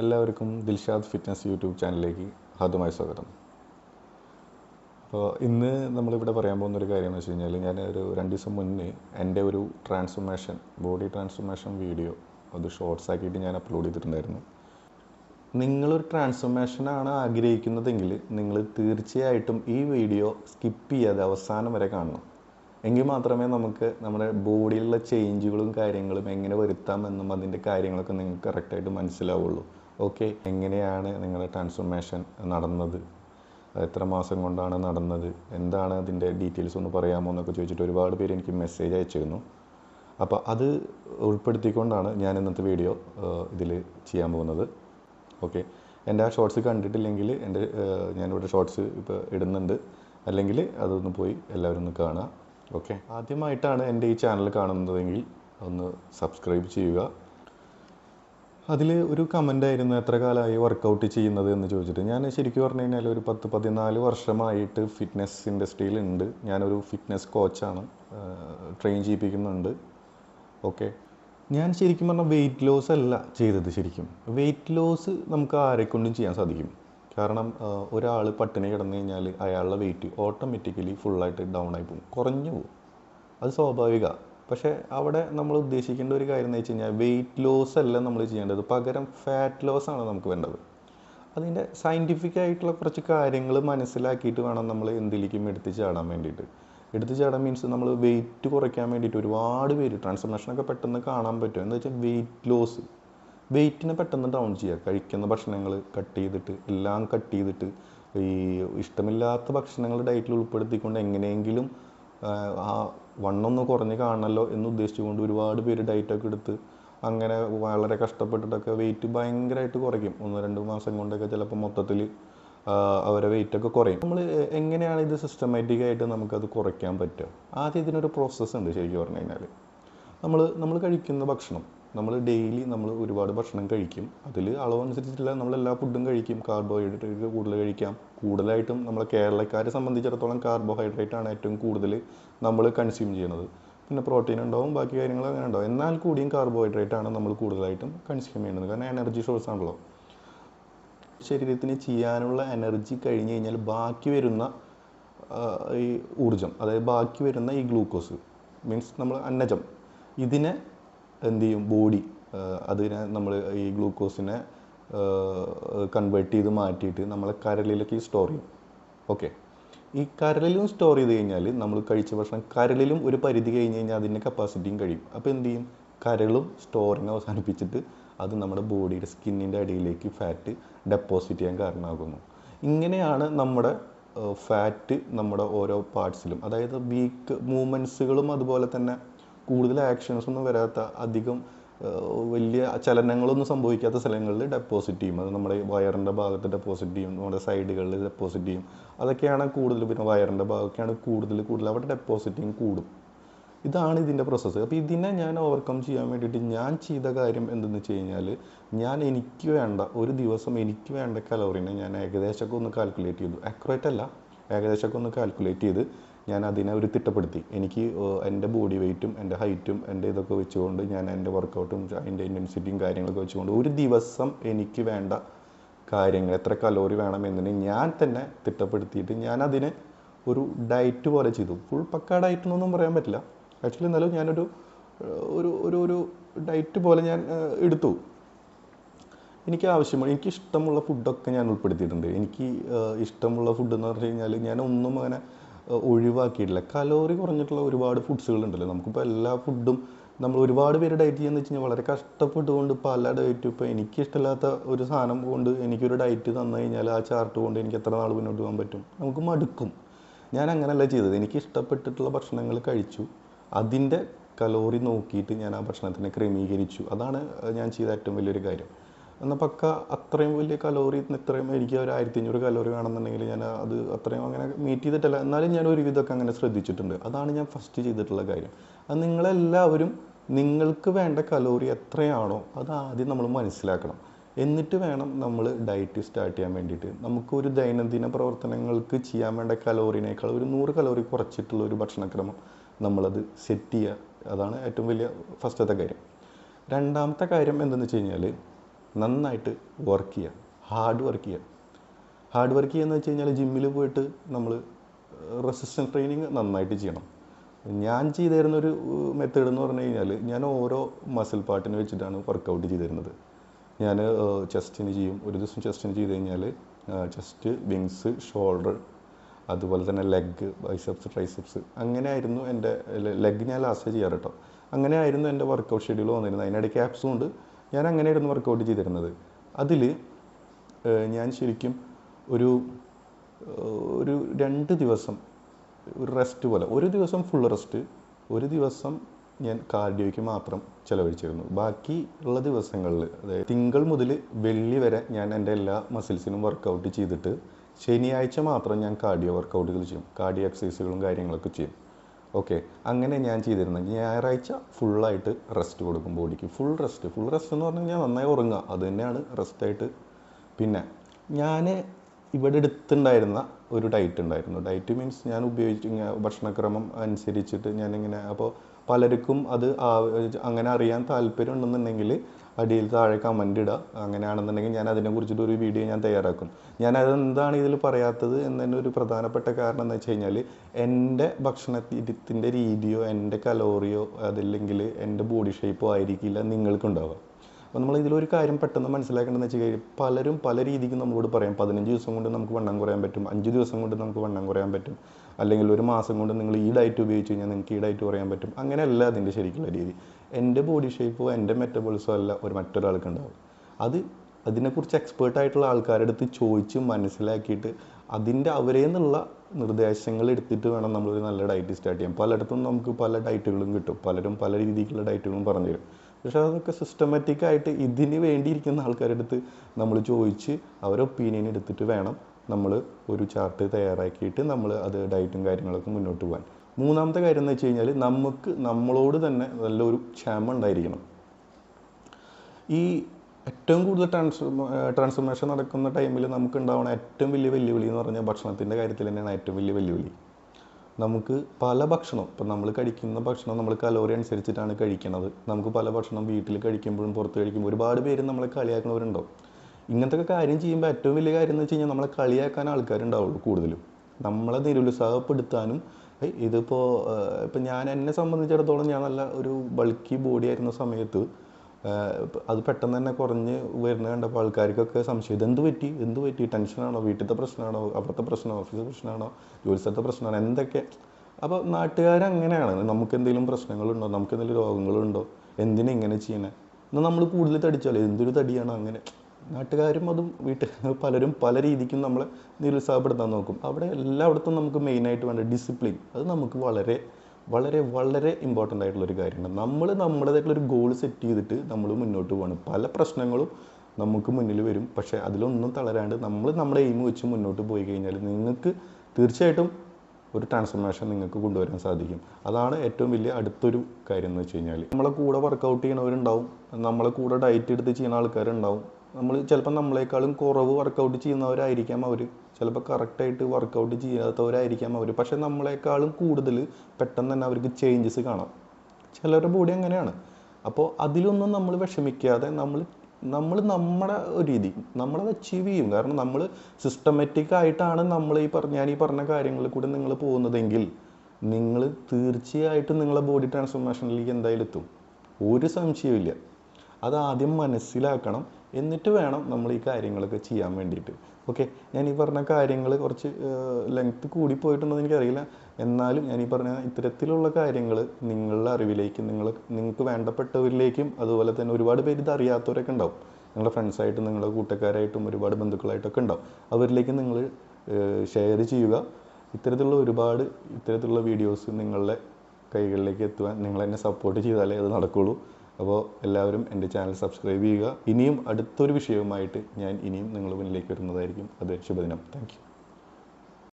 എല്ലാവർക്കും Dilshad fitness YouTube ചാനലിലേക്ക് ഹാർദമായ സ്വാഗതം. അപ്പോൾ ഇന്ന് നമ്മളിവിടെ പറയാൻ പോകുന്ന ഒരു കാര്യം എന്ന് വെച്ച് കഴിഞ്ഞാൽ ഞാൻ ഒരു രണ്ട് ദിവസം മുന്നേ എന്റെ ഒരു ട്രാൻസ്ഫോർമേഷൻ ബോഡി ട്രാൻസ്ഫോർമേഷൻ വീഡിയോ അത് ഷോർട്സ് ആക്കിയിട്ട് ഞാൻ അപ്ലോഡ് ചെയ്തിട്ടുണ്ടായിരുന്നു. നിങ്ങളൊരു ട്രാൻസ്ഫോർമേഷനാണ് ആഗ്രഹിക്കുന്നതെങ്കിൽ നിങ്ങൾ തീർച്ചയായിട്ടും ഈ വീഡിയോ സ്കിപ്പ് ചെയ്യാതെ അവസാനം വരെ കാണണം. എങ്കിൽ മാത്രമേ നമുക്ക് നമ്മുടെ ബോഡിയിലുള്ള ചേഞ്ചുകളും കാര്യങ്ങളും എങ്ങനെ വരുത്താമെന്നും അതിന്റെ കാര്യങ്ങളൊക്കെ നിങ്ങൾക്ക് കറക്റ്റായിട്ട് മനസ്സിലാവുള്ളൂ. ഓക്കെ. എങ്ങനെയാണ് നിങ്ങളുടെ ട്രാൻസ്ഫോർമേഷൻ നടന്നത്? എത്ര മാസം കൊണ്ടാണ് നടന്നത്? എന്താണ് അതിന്റെ ഡീറ്റെയിൽസ് ഒന്ന് പറയാമോ എന്നൊക്കെ ചോദിച്ചിട്ട് ഒരുപാട് പേര് എനിക്ക് മെസ്സേജ് അയച്ചിരുന്നു. അപ്പോൾ അത് ഉൾപ്പെടുത്തിക്കൊണ്ടാണ് ഞാൻ ഇന്നത്തെ വീഡിയോ ഇതിൽ ചെയ്യാൻ പോകുന്നത്. ഓക്കെ. എന്റെ ആ ഷോർട്സ് കണ്ടിട്ടില്ലെങ്കിൽ എന്റെ ഞാനിവിടെ ഷോർട്സ് ഇപ്പോൾ ഇടുന്നുണ്ട്. അല്ലെങ്കിൽ അതൊന്ന് പോയി എല്ലാവരും ഒന്ന് കാണുക. ഓക്കെ. ആദ്യമായിട്ടാണ് എന്റെ ഈ ചാനൽ കാണുന്നതെങ്കിൽ ഒന്ന് സബ്സ്ക്രൈബ് ചെയ്യുക. അതിൽ ഒരു കമന്റ് ആയിരുന്നു എത്ര കാലമായി വർക്കൗട്ട് ചെയ്യുന്നത്? എന്ന് ചോദിച്ചിട്ട്. ഞാൻ ശരിക്കും പറഞ്ഞു കഴിഞ്ഞാൽ ഒരു പത്ത് പതിനാല് വർഷമായിട്ട് ഫിറ്റ്നസ് ഇൻഡസ്ട്രിയിൽ ഉണ്ട്. ഞാനൊരു ഫിറ്റ്നസ് കോച്ചാണ് ട്രെയിൻ ചെയ്യിപ്പിക്കുന്നുണ്ട്. ഓക്കെ ഞാൻ ശരിക്കും പറഞ്ഞാൽ വെയിറ്റ് ലോസ് അല്ല ചെയ്തത് ശരിക്കും. വെയിറ്റ് ലോസ് നമുക്ക് ആരെക്കൊണ്ടും ചെയ്യാൻ സാധിക്കും. കാരണം ഒരാൾ പട്ടിണി കിടന്നു കഴിഞ്ഞാൽ അയാളുടെ വെയിറ്റ് ഓട്ടോമാറ്റിക്കലി ഫുള്ളായിട്ട് ഡൗൺ ആയി പോകും. കുറഞ്ഞു പോകും. അത് സ്വാഭാവിക. പക്ഷേ അവിടെ നമ്മൾ ഉദ്ദേശിക്കേണ്ട ഒരു കാര്യം എന്ന് വെച്ച് കഴിഞ്ഞാൽ വെയിറ്റ് ലോസ് അല്ല നമ്മൾ ചെയ്യേണ്ടത്. പകരം ഫാറ്റ് ലോസ് ആണ് നമുക്ക് വേണ്ടത്. അതിന്റെ സയന്റിഫിക് ആയിട്ടുള്ള കുറച്ച് കാര്യങ്ങൾ മനസ്സിലാക്കിയിട്ട് വേണം നമ്മൾ എന്തിലേക്കും എടുത്ത് ചാടാൻ വേണ്ടിയിട്ട്. എടുത്ത് ചാടാൻ മീൻസ് നമ്മൾ വെയിറ്റ് കുറയ്ക്കാൻ വേണ്ടിയിട്ട് ഒരുപാട് പേര് ട്രാൻസ്ഫർമേഷനൊക്കെ പെട്ടെന്ന് കാണാൻ പറ്റും. എന്ന് വെച്ചാൽ വെയിറ്റ് ലോസ് വെയിറ്റിനെ പെട്ടെന്ന് ഡൗൺ ചെയ്യുക. കഴിക്കുന്ന ഭക്ഷണങ്ങൾ കട്ട് ചെയ്തിട്ട് എല്ലാം കട്ട് ചെയ്തിട്ട് ഈ ഇഷ്ടമില്ലാത്ത ഭക്ഷണങ്ങൾ ഡയറ്റിൽ ഉൾപ്പെടുത്തിക്കൊണ്ട് എങ്ങനെയെങ്കിലും ആ, വണ്ണം ഒന്ന് കുറഞ്ഞ് കാണണമല്ലോ എന്ന് ഉദ്ദേശിച്ചുകൊണ്ട് ഒരുപാട് പേര് ഡയറ്റൊക്കെ എടുത്ത് അങ്ങനെ വളരെ കഷ്ടപ്പെട്ടിട്ടൊക്കെ വെയിറ്റ് ഭയങ്കരമായിട്ട് കുറയ്ക്കും. ഒന്ന് രണ്ട് മാസം കൊണ്ടൊക്കെ ചിലപ്പോൾ മൊത്തത്തിൽ അവരെ വെയിറ്റൊക്കെ കുറയും. നമ്മൾ എങ്ങനെയാണ് ഇത് സിസ്റ്റമാറ്റിക്കായിട്ട് നമുക്കത് കുറയ്ക്കാൻ പറ്റുക? ആദ്യം ഇതിനൊരു പ്രോസസ്സ് ഉണ്ട് ശരിക്കും പറഞ്ഞു കഴിഞ്ഞാൽ നമ്മൾ നമ്മൾ കഴിക്കുന്ന ഭക്ഷണം. നമ്മൾ ഡെയിലി നമ്മൾ ഒരുപാട് ഭക്ഷണം കഴിക്കും. അതിൽ അളവനുസരിച്ചിട്ടുള്ള നമ്മൾ എല്ലാ ഫുഡും കഴിക്കും. കാർബോഹൈഡ്രേറ്റ് കൂടുതൽ കഴിക്കാം. കൂടുതലായിട്ടും നമ്മളെ കേരളക്കാരെ സംബന്ധിച്ചിടത്തോളം കാർബോഹൈഡ്രേറ്റ് ആണ് ഏറ്റവും കൂടുതൽ നമ്മൾ കൺസ്യൂം ചെയ്യുന്നത്. പിന്നെ പ്രോട്ടീൻ ഉണ്ടാവും ബാക്കി കാര്യങ്ങൾ അങ്ങനെ ഉണ്ടാവും. എന്നാൽ കൂടിയും കാർബോഹൈഡ്രേറ്റ് ആണ് നമ്മൾ കൂടുതലായിട്ടും കൺസ്യൂം ചെയ്യുന്നത്. കാരണം എനർജി സോഴ്സ് ആണല്ലോ. ശരീരത്തിന് ചെയ്യാനുള്ള എനർജി കഴിഞ്ഞ് കഴിഞ്ഞാൽ ബാക്കി വരുന്ന ഈ ഊർജം അതായത് ബാക്കി വരുന്ന ഈ ഗ്ലൂക്കോസ് മീൻസ് നമ്മൾ അന്നജം ഇതിനെ എന്ത് ചെയ്യും ബോഡി അതിനെ നമ്മൾ ഈ ഗ്ലൂക്കോസിനെ കൺവേർട്ട് ചെയ്ത് മാറ്റിയിട്ട് നമ്മളെ കരളിലേക്ക് സ്റ്റോർ ചെയ്യും. ഓക്കെ ഈ കരളിലും സ്റ്റോർ ചെയ്ത് കഴിഞ്ഞാൽ നമ്മൾ കഴിച്ച ഭക്ഷണം കരളിലും ഒരു പരിധി കഴിഞ്ഞ് കഴിഞ്ഞാൽ അതിന്റെ കപ്പാസിറ്റിയും കഴിയും. അപ്പോൾ എന്ത് ചെയ്യും? കരളും സ്റ്റോറിങ് അവസാനിപ്പിച്ചിട്ട് അത് നമ്മുടെ ബോഡിയുടെ സ്കിന്നിന്റെ അടിയിലേക്ക് ഫാറ്റ് ഡെപ്പോസിറ്റ് ചെയ്യാൻ കാരണമാകുന്നു. ഇങ്ങനെയാണ് നമ്മുടെ ഫാറ്റ് നമ്മുടെ ഓരോ പാർട്സിലും അതായത് വീക്ക് മൂവ്മെന്റ്സുകളും അതുപോലെ തന്നെ കൂടുതൽ ആക്ഷൻസ് ഒന്നും വരാത്ത അധികം വലിയ ചലനങ്ങളൊന്നും സംഭവിക്കാത്ത സ്ഥലങ്ങളിൽ ഡെപ്പോസിറ്റ് ചെയ്യും. അത് നമ്മുടെ വയറിന്റെ ഭാഗത്ത് ഡെപ്പോസിറ്റ് ചെയ്യും നമ്മുടെ സൈഡുകളിൽ ഡെപ്പോസിറ്റ് ചെയ്യും. അതൊക്കെയാണ് കൂടുതൽ പിന്നെ വയറിന്റെ ഭാഗമൊക്കെയാണ് കൂടുതൽ കൂടുതൽ അവിടെ ഡെപ്പോസിറ്റിങ് കൂടും. ഇതാണ് ഇതിന്റെ പ്രോസസ്സ് അപ്പോൾ ഇതിനെ ഞാൻ ഓവർകം ചെയ്യാൻ വേണ്ടിയിട്ട് ഞാൻ ചെയ്ത കാര്യം എന്തെന്ന് വെച്ച് കഴിഞ്ഞാൽ ഞാൻ എനിക്ക് വേണ്ട ഒരു ദിവസം എനിക്ക് വേണ്ട കലോറിനെ ഞാൻ ഏകദേശമൊക്കെ ഒന്ന് കാൽക്കുലേറ്റ് ചെയ്തു. അക്യുറേറ്റ് അല്ല. ഏകദേശമൊക്കെ ഒന്ന് കാൽക്കുലേറ്റ് ചെയ്ത് ഞാൻ അതിനെ ഒരു തിട്ടപ്പെടുത്തി എനിക്ക് എന്റെ ബോഡി വെയ്റ്റും എന്റെ ഹൈറ്റും എന്റെ ഇതൊക്കെ വെച്ചുകൊണ്ട് ഞാൻ എന്റെ വർക്കൗട്ടും അതിന്റെ ഇന്റൻസിറ്റിയും കാര്യങ്ങളൊക്കെ വെച്ചുകൊണ്ട് ഒരു ദിവസം എനിക്ക് വേണ്ട കാര്യങ്ങൾ എത്ര കലോറി വേണം എന്നതിന് ഞാൻ തന്നെ തിട്ടപ്പെടുത്തിയിട്ട് ഞാൻ അതിനെ ഒരു ഡയറ്റ് പോലെ ചെയ്തു. ഫുൾ പക്ക ഡയറ്റ് എന്നൊന്നും പറയാൻ പറ്റില്ല. ആക്ച്വലി എന്നാലും ഞാനൊരു ഒരു ഒരു ഒരു ഡയറ്റ് പോലെ ഞാൻ എടുത്തു. എനിക്ക് ആവശ്യമാണ്. എനിക്ക് ഇഷ്ടമുള്ള ഫുഡൊക്കെ ഞാൻ ഉൾപ്പെടുത്തിയിട്ടുണ്ട്. എനിക്ക് ഇഷ്ടമുള്ള ഫുഡ് എന്ന് പറഞ്ഞു കഴിഞ്ഞാൽ ഞാൻ ഒന്നും അങ്ങനെ ഒഴിവാക്കിയിട്ടില്ല. കലോറി കുറഞ്ഞിട്ടുള്ള ഒരുപാട് ഫുഡ്സുകളുണ്ടല്ലോ നമുക്കിപ്പോൾ എല്ലാ ഫുഡും നമ്മൾ ഒരുപാട് പേര് ഡയറ്റ് ചെയ്യുന്ന വെച്ച് കഴിഞ്ഞാൽ വളരെ കഷ്ടപ്പെട്ടുകൊണ്ട് പല ഡയറ്റും ഇപ്പോൾ എനിക്ക് ഇഷ്ടമില്ലാത്ത ഒരു സാധനം കൊണ്ട് എനിക്കൊരു ഡയറ്റ് തന്നു കഴിഞ്ഞാൽ ആ ചാർട്ട് കൊണ്ട് എനിക്ക് എത്ര നാൾ മുന്നോട്ട് പോകാൻ പറ്റും? നമുക്ക് മടുക്കും. ഞാൻ അങ്ങനെയല്ല ചെയ്തത്. എനിക്ക് ഇഷ്ടപ്പെട്ടിട്ടുള്ള ഭക്ഷണങ്ങൾ കഴിച്ചു. അതിന്റെ കലോറി നോക്കിയിട്ട് ഞാൻ ആ ഭക്ഷണത്തിനെ ക്രമീകരിച്ചു. അതാണ് ഞാൻ ചെയ്ത ഏറ്റവും വലിയൊരു കാര്യം. എന്നാൽ പക്ക അത്രയും വലിയ കലോറി ഇത്രയും എനിക്ക് ഒരു ആയിരത്തി അഞ്ഞൂറ് കലോറി വേണമെന്നുണ്ടെങ്കിൽ ഞാൻ അത് അത്രയും അങ്ങനെ മീറ്റ് ചെയ്തിട്ടില്ല. എന്നാലും ഞാൻ ഒരു ഒരുവിധമൊക്കെ അങ്ങനെ ശ്രദ്ധിച്ചിട്ടുണ്ട്. അതാണ് ഞാൻ ഫസ്റ്റ് ചെയ്തിട്ടുള്ള കാര്യം. അത് നിങ്ങളെല്ലാവരും നിങ്ങൾക്ക് വേണ്ട കലോറി എത്രയാണോ അത് ആദ്യം നമ്മൾ മനസ്സിലാക്കണം. എന്നിട്ട് വേണം നമ്മൾ ഡയറ്റ് സ്റ്റാർട്ട് ചെയ്യാൻ വേണ്ടിയിട്ട്. നമുക്കൊരു ദൈനംദിന പ്രവർത്തനങ്ങൾക്ക് ചെയ്യാൻ വേണ്ട കലോറിനേക്കാൾ ഒരു നൂറ് കലോറി കുറച്ചിട്ടുള്ള ഒരു ഭക്ഷണക്രമം നമ്മളത് സെറ്റ് ചെയ്യുക. അതാണ് ഏറ്റവും വലിയ ഫസ്റ്റത്തെ കാര്യം. രണ്ടാമത്തെ കാര്യം എന്തെന്ന് വെച്ച് കഴിഞ്ഞാൽ നന്നായിട്ട് വർക്ക് ചെയ്യുക ഹാർഡ് വർക്ക് ചെയ്യുക ഹാർഡ് വർക്ക് ചെയ്യുക വെച്ച് കഴിഞ്ഞാൽ ജിമ്മിൽ പോയിട്ട് നമ്മൾ റെസിസ്റ്റൻസ് ട്രെയിനിങ് നന്നായിട്ട് ചെയ്യണം. ഞാൻ ചെയ്തിരുന്ന ഒരു മെത്തേഡ് എന്ന് പറഞ്ഞു കഴിഞ്ഞാൽ ഞാൻ ഓരോ മസിൽ പാർട്ടിനെ വെച്ചിട്ടാണ് വർക്കൗട്ട് ചെയ്തിരുന്നത്. ഞാൻ ചെസ്റ്റിന് ചെയ്യും. ഒരു ദിവസം ചെസ്റ്റിന് ചെയ്ത് കഴിഞ്ഞാൽ ചെസ്റ്റ് വിങ്സ് ഷോൾഡർ അതുപോലെ തന്നെ ലെഗ് ബൈസെപ്സ് ട്രൈസെപ്സ് അങ്ങനെയായിരുന്നു എന്റെ ലെഗ് ഞാൻ ലാസ്റ്റ് ചെയ്യാറ് കേട്ടോ അങ്ങനെയായിരുന്നു എന്റെ വർക്കൗട്ട് ഷെഡ്യൂൾ വന്നിരുന്നത്. അതിനിടയ്ക്ക് ആപ്സും ഉണ്ട്. ഞാൻ അങ്ങനെയായിരുന്നു വർക്കൗട്ട് ചെയ്തിരുന്നത് അതിൽ ഞാൻ ശരിക്കും ഒരു ഒരു രണ്ട് ദിവസം ഒരു റെസ്റ്റ് പോലെ ഒരു ദിവസം ഫുൾ റെസ്റ്റ് ഒരു ദിവസം ഞാൻ കാർഡിയോയ്ക്ക് മാത്രം ചിലവഴിച്ചിരുന്നു. ബാക്കി ഉള്ള ദിവസങ്ങളിൽ അതായത് തിങ്കൾ മുതൽ വെള്ളി വരെ ഞാൻ എന്റെ എല്ലാ മസിൽസിനും വർക്കൗട്ട് ചെയ്തിട്ട് ശനിയാഴ്ച മാത്രം ഞാൻ കാർഡിയോ വർക്കൗട്ടുകൾ ചെയ്യും. കാർഡിയോ എക്സസൈസുകളും കാര്യങ്ങളൊക്കെ ചെയ്യും. ഓക്കെ. അങ്ങനെ ഞാൻ ചെയ്തിരുന്നത് ഞായറാഴ്ച ഫുള്ളായിട്ട് റെസ്റ്റ് കൊടുക്കും ബോഡിക്ക്. ഫുൾ റെസ്റ്റ് ഫുൾ റെസ്റ്റ് എന്ന് പറഞ്ഞു കഴിഞ്ഞാൽ നന്നായി ഉറങ്ങുക. അത് തന്നെയാണ് റെസ്റ്റായിട്ട് പിന്നെ ഞാൻ ഇവിടെ എടുത്തുണ്ടായിരുന്ന ഒരു ഡയറ്റ് ഉണ്ടായിരുന്നു. ഡയറ്റ് മീൻസ് ഞാൻ ഉപയോഗിച്ച് ഭക്ഷണക്രമം അനുസരിച്ചിട്ട് ഞാനിങ്ങനെ അപ്പോൾ പലർക്കും അത് അങ്ങനെ അറിയാൻ താല്പര്യം ഉണ്ടെന്നുണ്ടെങ്കിൽ അടിയിൽ താഴെ കമന്റ് ഇടുക. അങ്ങനെയാണെന്നുണ്ടെങ്കിൽ ഞാൻ അതിനെക്കുറിച്ചിട്ട് ഒരു വീഡിയോ ഞാൻ തയ്യാറാക്കും. ഞാൻ അതെന്താണ് ഇതിൽ പറയാത്തത് എന്നതിന്റെ ഒരു പ്രധാനപ്പെട്ട കാരണം എന്ന് വെച്ച് കഴിഞ്ഞാൽ എന്റെ ഭക്ഷണത്തിന്റെ രീതിയോ എന്റെ കലോറിയോ അതില്ലെങ്കിൽ എന്റെ ബോഡി ഷേപ്പോ ആയിരിക്കില്ല നിങ്ങൾക്കുണ്ടാവുക. അപ്പോൾ നമ്മൾ ഇതിലൊരു കാര്യം പെട്ടെന്ന് മനസ്സിലാക്കേണ്ടതെന്ന് വെച്ച് കഴിഞ്ഞാൽ പലരും പല രീതിക്ക് നമ്മളോട് പറയാം. പതിനഞ്ച് ദിവസം കൊണ്ട് നമുക്ക് വണ്ണം കുറയാൻ പറ്റും. അഞ്ച് ദിവസം കൊണ്ട് നമുക്ക് വണ്ണം കുറയാൻ പറ്റും. അല്ലെങ്കിൽ ഒരു മാസം കൊണ്ട് നിങ്ങൾ ഈ ഡയറ്റ് ഉപയോഗിച്ച് കഴിഞ്ഞാൽ നിങ്ങൾക്ക് ഈ ഡയറ്റ് കുറയാൻ പറ്റും. അങ്ങനെയല്ല അതിന്റെ ശരിക്കുള്ള രീതി. എന്റെ ബോഡി ഷേപ്പോ എന്റെ മെറ്റബോളിസോ അല്ല ഒരു മറ്റൊരാൾക്ക് ഉണ്ടാവും. അത് അതിനെക്കുറിച്ച് എക്സ്പേർട്ട് ആയിട്ടുള്ള ആൾക്കാരുടെ അടുത്ത് ചോദിച്ച് മനസ്സിലാക്കിയിട്ട് അതിന്റെ അവരെ നിന്നുള്ള നിർദ്ദേശങ്ങൾ എടുത്തിട്ട് വേണം നമ്മളൊരു നല്ല ഡയറ്റ് സ്റ്റാർട്ട് ചെയ്യാൻ. പലയിടത്തും നമുക്ക് പല ഡയറ്റുകളും കിട്ടും. പലരും പല രീതിയിലുള്ള ഡയറ്റുകളും പറഞ്ഞു തരും. പക്ഷേ അതൊക്കെ സിസ്റ്റമാറ്റിക് ആയിട്ട് ഇതിന് വേണ്ടിയിരിക്കുന്ന ആൾക്കാരുടെ അടുത്ത് നമ്മൾ ചോദിച്ച് അവരെ ഒപ്പീനിയൻ എടുത്തിട്ട് വേണം നമ്മൾ ഒരു ചാർട്ട് തയ്യാറാക്കിയിട്ട് നമ്മൾ അത് ഡയറ്റും കാര്യങ്ങളൊക്കെ മുന്നോട്ട് പോകാൻ മൂന്നാമത്തെ കാര്യം എന്ന് വെച്ച് കഴിഞ്ഞാൽ നമുക്ക് നമ്മളോട് തന്നെ നല്ലൊരു ക്ഷമ ഉണ്ടായിരിക്കണം. ഈ ഏറ്റവും കൂടുതൽ ട്രാൻസ്ഫോർമ ട്രാൻസ്ഫോർമേഷൻ നടക്കുന്ന ടൈമിൽ നമുക്ക് ഉണ്ടാവുന്ന ഏറ്റവും വലിയ വെല്ലുവിളി എന്ന് പറഞ്ഞാൽ ഭക്ഷണത്തിന്റെ കാര്യത്തിൽ തന്നെയാണ് ഏറ്റവും വലിയ വെല്ലുവിളി. നമുക്ക് പല ഭക്ഷണം ഇപ്പം നമ്മൾ കഴിക്കുന്ന ഭക്ഷണം നമ്മൾ കലോറി അനുസരിച്ചിട്ടാണ് കഴിക്കണത്. നമുക്ക് പല ഭക്ഷണം വീട്ടിൽ കഴിക്കുമ്പോഴും പുറത്ത് കഴിക്കുമ്പോൾ ഒരുപാട് പേര് നമ്മളെ കളിയാക്കുന്നവരുണ്ടാവും ഇങ്ങനത്തെ കാര്യം ചെയ്യുമ്പോൾ ഏറ്റവും വലിയ കാര്യം എന്ന് വെച്ച് കഴിഞ്ഞാൽ നമ്മളെ കളിയാക്കാൻ ആൾക്കാരുണ്ടാവുള്ളൂ കൂടുതലും. നമ്മളെ നിരുത്സാഹപ്പെടുത്താനും ഇതിപ്പോ ഇതിപ്പോൾ ഇപ്പം ഞാൻ എന്നെ സംബന്ധിച്ചിടത്തോളം ഞാൻ നല്ല ഒരു ബൾക്കി ബോഡി ആയിരുന്ന സമയത്ത് അത് പെട്ടെന്ന് തന്നെ കുറഞ്ഞ് വരുന്ന കണ്ടപ്പോൾ ആൾക്കാർക്കൊക്കെ സംശയം എന്ത് പറ്റി? എന്ത് പറ്റി? ടെൻഷനാണോ? വീട്ടിലത്തെ പ്രശ്നമാണോ അവിടുത്തെ പ്രശ്നമാണോ ഓഫീസിലെ പ്രശ്നമാണോ ജോലി സ്ഥലത്തെ പ്രശ്നമാണോ? എന്തൊക്കെ? അപ്പോൾ നാട്ടുകാരങ്ങനെയാണ്. നമുക്ക് എന്തെങ്കിലും പ്രശ്നങ്ങളുണ്ടോ? നമുക്ക് എന്തെങ്കിലും രോഗങ്ങളുണ്ടോ? എന്തിനാ ഇങ്ങനെ ചെയ്യണേ? എന്നാൽ നമ്മൾ കൂടുതൽ തടിച്ചാലോ എന്തൊരു തടിയാണ് അങ്ങനെ? നാട്ടുകാരും അതും വീട്ടിൽ പലരും പല രീതിക്കും നമ്മളെ നിരുത്സാഹപ്പെടുത്താൻ നോക്കും. അവിടെ എല്ലായിടത്തും നമുക്ക് മെയിനായിട്ട് വേണ്ട ഡിസിപ്ലിൻ അത് നമുക്ക് വളരെ വളരെ വളരെ ഇമ്പോർട്ടന്റ് ആയിട്ടുള്ള ഒരു കാര്യമാണ്. നമ്മൾ നമ്മുടേതായിട്ടുള്ള ഒരു ഗോൾ സെറ്റ് ചെയ്തിട്ട് നമ്മൾ മുന്നോട്ട് പോകണം പല പ്രശ്നങ്ങളും നമുക്ക് മുന്നിൽ വരും. പക്ഷേ അതിലൊന്നും തളരാണ്ട് നമ്മൾ നമ്മുടെ എയിം വെച്ച് മുന്നോട്ട് പോയി കഴിഞ്ഞാൽ നിങ്ങൾക്ക് തീർച്ചയായിട്ടും ഒരു ട്രാൻസ്ഫോർമേഷൻ നിങ്ങൾക്ക് കൊണ്ടുവരാൻ സാധിക്കും. അതാണ് ഏറ്റവും വലിയ അടുത്തൊരു കാര്യം എന്ന് വെച്ച് കഴിഞ്ഞാൽ നമ്മളെ കൂടെ വർക്കൗട്ട് ചെയ്യണവരുണ്ടാവും. നമ്മളെ കൂടെ ഡയറ്റ് എടുത്ത് ചെയ്യുന്ന ആൾക്കാരുണ്ടാവും. നമ്മൾ ചിലപ്പോൾ നമ്മളെക്കാളും കുറവ് വർക്കൗട്ട് ചെയ്യുന്നവരായിരിക്കാം അവർ ചിലപ്പോൾ കറക്റ്റായിട്ട് വർക്കൗട്ട് ചെയ്യാത്തവരായിരിക്കാം അവർ പക്ഷേ നമ്മളെക്കാളും കൂടുതൽ പെട്ടെന്ന് തന്നെ അവർക്ക് ചേഞ്ചസ് കാണാം. ചിലരുടെ ബോഡി അങ്ങനെയാണ്. അപ്പോൾ അതിലൊന്നും നമ്മൾ വിഷമിക്കാതെ നമ്മൾ നമ്മൾ നമ്മുടെ ഒരു രീതി നമ്മളത് അച്ചീവ് ചെയ്യും. കാരണം നമ്മൾ സിസ്റ്റമാറ്റിക് ആയിട്ടാണ് നമ്മൾ ഈ പറഞ്ഞ ഞാൻ ഈ പറഞ്ഞ കാര്യങ്ങളിൽ കൂടെ നിങ്ങൾ പോകുന്നതെങ്കിൽ നിങ്ങൾ തീർച്ചയായിട്ടും നിങ്ങളെ ബോഡി ട്രാൻസ്ഫോർമേഷനിലേക്ക് എന്തായാലും എത്തും. ഒരു സംശയമില്ല അത് ആദ്യം മനസ്സിലാക്കണം. എന്നിട്ട് വേണം നമ്മൾ ഈ കാര്യങ്ങളൊക്കെ ചെയ്യാൻ വേണ്ടിയിട്ട്. ഓക്കെ ഞാൻ ഈ പറഞ്ഞ കാര്യങ്ങൾ കുറച്ച് ലെങ്ത് കൂടി പോയിട്ടുണ്ടെന്ന് എനിക്കറിയില്ല. എന്നാലും ഞാൻ ഈ പറഞ്ഞ ഇത്തരത്തിലുള്ള കാര്യങ്ങൾ നിങ്ങളുടെ അറിവിലേക്കും നിങ്ങൾ നിങ്ങൾക്ക് വേണ്ടപ്പെട്ടവരിലേക്കും അതുപോലെ തന്നെ ഒരുപാട് പേര് ഇത് അറിയാത്തവരൊക്കെ ഉണ്ടാവും. നിങ്ങളുടെ ഫ്രണ്ട്സായിട്ടും നിങ്ങളുടെ കൂട്ടുകാരായിട്ടും ഒരുപാട് ബന്ധുക്കളായിട്ടൊക്കെ ഉണ്ടാവും. അവരിലേക്ക് നിങ്ങൾ ഷെയർ ചെയ്യുക. ഇത്തരത്തിലുള്ള ഒരുപാട് ഇത്തരത്തിലുള്ള വീഡിയോസ് നിങ്ങളുടെ കൈകളിലേക്ക് എത്തുവാൻ നിങ്ങൾ എന്നെ സപ്പോർട്ട് ചെയ്താലേ അത് നടക്കുള്ളൂ. അപ്പോൾ എല്ലാവരും എന്റെ ചാനൽ സബ്സ്ക്രൈബ് ചെയ്യുക. ഇനിയും അടുത്തൊരു വിഷയവുമായിട്ട് ഞാൻ ഇനിയും നിങ്ങളുടെ മുന്നിലേക്ക് വരുന്നതായിരിക്കും. അത് ശുഭദിനം. താങ്ക്